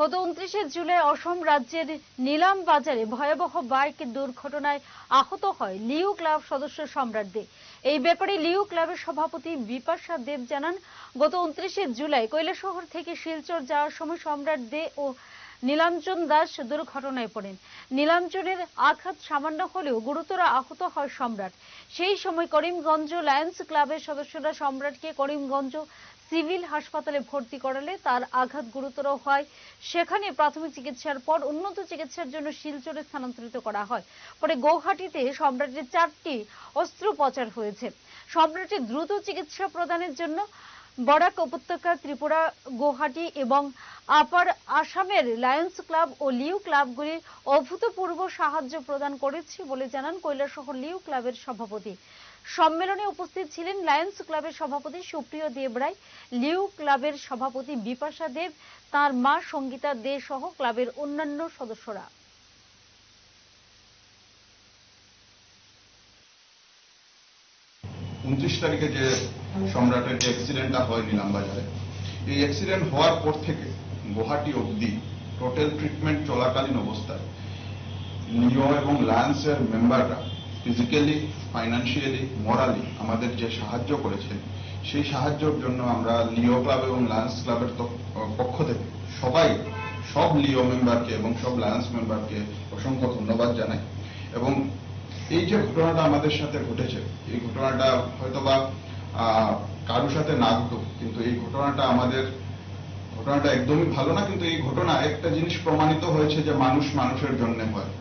গত উনত্রিশে জুলাই অসম রাজ্যের নিলাম বাজারে ভয়াবহ বাইক দুর্ঘটনায় আহত হয় লিউ ক্লাব সদস্য সম্রাট দে এই ব্যাপারে লিউ ক্লাবের সভাপতি বিপাশা দেব জানান, গত উনত্রিশে জুলাই কৈলাসহর থেকে শিলচর যাওয়ার সময় সম্রাট দে ও নীলাঞ্জন দাস দুর্ঘটনায় পড়েন। নীলাঞ্জনের আঘাত সামান্য হলেও গুরুতর আহত হয় সম্রাট। সেই সময় করিমগঞ্জ লায়ন্স ক্লাবের সদস্যরা সম্রাটকে করিমগঞ্জ সিভিল হাসপাতালে ভর্তি করালে তার আঘাত গুরুতর হয়। সেখানে প্রাথমিক চিকিৎসার পর উন্নত চিকিৎসার জন্য শিলচরে স্থানান্তরিত করা হয়। পরে গৌহাটিতে সম্রাটের চারটি অস্ত্রোপচার হয়েছে। সম্রাটের দ্রুত চিকিৎসা প্রদানের জন্য বরাক উপত্যকা ত্রিপুরা, গুয়াহাটি এবং আপার আসামের লায়ন্স ক্লাব ও লিউ ক্লাবগুলি অভূতপূর্ব সাহায্য প্রদান করেছে বলে জানান কৈলাসহর লিউ ক্লাবের সভাপতি। সম্মেলনে উপস্থিত ছিলেন লায়ন্স ক্লাবের সভাপতি সুপ্রিয় দেব রায়, লিউ ক্লাবের সভাপতি বিপাশা দেব, তার মা সঙ্গীতা দে সহ ক্লাবের অন্যান্য সদস্যরা। উনত্রিশ তারিখে যে সম্রাটের যে অ্যাক্সিডেন্টটা হয় নিলামবাজারে এই অ্যাক্সিডেন্ট হওয়ার পর থেকে গুয়াহাটি অবধি টোটাল ট্রিটমেন্ট চলাকালীন অবস্থায় নিও এবং লায়েন্সের মেম্বাররা ফিজিক্যালি ফাইন্যান্সিয়ালি মরালি আমাদের যে সাহায্য করেছেন, সেই সাহায্যের জন্য আমরা লিও ক্লাব এবং লায়েন্স ক্লাবের পক্ষ থেকে সবাই সব লিও মেম্বারকে এবং সব লায়েন্স মেম্বারকে অসংখ্য ধন্যবাদ জানাই। এবং এই যে ঘটনাটা আমাদের সাথে ঘটেছে, এই ঘটনাটা হয়তোবা কারোর সাথে নাগত কিন্তু এই ঘটনাটা আমাদের, ঘটনাটা একদমই ভালো না, কিন্তু এই ঘটনা একটা জিনিস প্রমাণিত হয়েছে যে মানুষ মানুষের জন্য হয়।